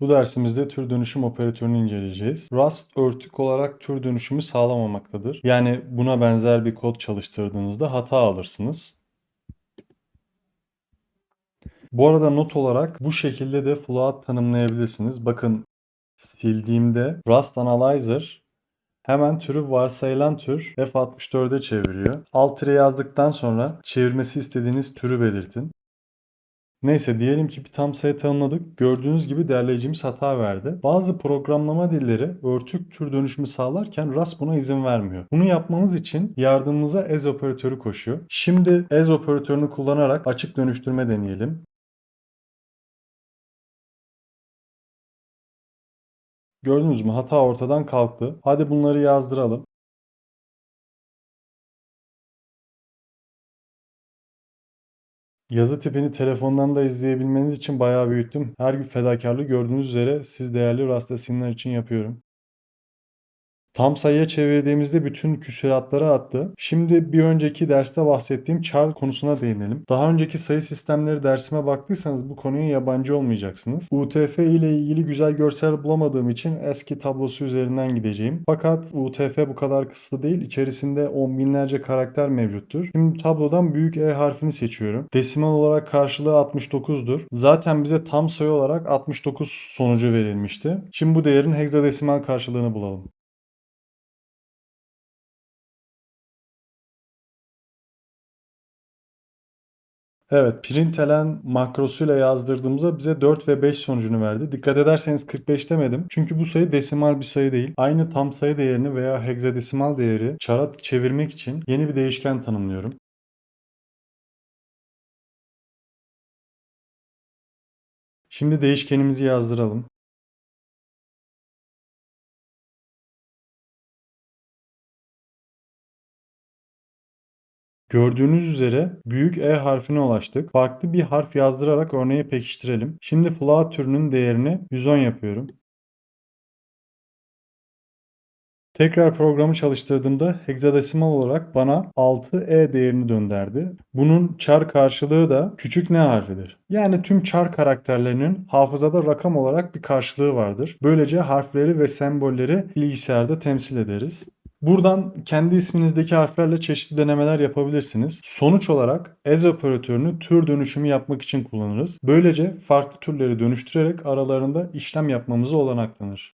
Bu dersimizde tür dönüşüm operatörünü inceleyeceğiz. Rust örtük olarak tür dönüşümü sağlamamaktadır. Yani buna benzer bir kod çalıştırdığınızda hata alırsınız. Bu arada not olarak bu şekilde de float tanımlayabilirsiniz. Bakın sildiğimde Rust Analyzer hemen türü varsayılan tür F64'e çeviriyor. Alt tire yazdıktan sonra çevirmesi istediğiniz türü belirtin. Neyse diyelim ki bir tam sayı tanımladık. Gördüğünüz gibi derleyicimiz hata verdi. Bazı programlama dilleri örtük tür dönüşümü sağlarken Rust buna izin vermiyor. Bunu yapmamız için yardımımıza as operatörü koşuyor. Şimdi as operatörünü kullanarak açık dönüştürme deneyelim. Gördünüz mü? Hata ortadan kalktı. Hadi bunları yazdıralım. Yazı tipini telefondan da izleyebilmeniz için bayağı büyüttüm. Her bir fedakarlığı gördüğünüz üzere siz değerli rastasinler için yapıyorum. Tam sayıya çevirdiğimizde bütün küsuratları attı. Şimdi bir önceki derste bahsettiğim char konusuna değinelim. Daha önceki sayı sistemleri dersime baktıysanız bu konuya yabancı olmayacaksınız. UTF ile ilgili güzel görsel bulamadığım için eski tablosu üzerinden gideceğim. Fakat UTF bu kadar kısıtlı değil. İçerisinde on binlerce karakter mevcuttur. Şimdi tablodan büyük E harfini seçiyorum. Desimal olarak karşılığı 69'dur. Zaten bize tam sayı olarak 69 sonucu verilmişti. Şimdi bu değerin hexadesimal karşılığını bulalım. Evet, println makrosuyla yazdırdığımızda bize 4 ve 5 sonucunu verdi. Dikkat ederseniz 45 demedim. Çünkü bu sayı desimal bir sayı değil. Aynı tam sayı değerini veya hexadesimal değeri çara çevirmek için yeni bir değişken tanımlıyorum. Şimdi değişkenimizi yazdıralım. Gördüğünüz üzere büyük E harfine ulaştık. Farklı bir harf yazdırarak örneği pekiştirelim. Şimdi float türünün değerini 110 yapıyorum. Tekrar programı çalıştırdığımda hexadesimal olarak bana 6E değerini döndürdü. Bunun char karşılığı da küçük n harfidir. Yani tüm char karakterlerinin hafızada rakam olarak bir karşılığı vardır. Böylece harfleri ve sembolleri bilgisayarda temsil ederiz. Buradan kendi isminizdeki harflerle çeşitli denemeler yapabilirsiniz. Sonuç olarak as operatörünü tür dönüşümü yapmak için kullanırız. Böylece farklı türleri dönüştürerek aralarında işlem yapmamızı olanaklanır.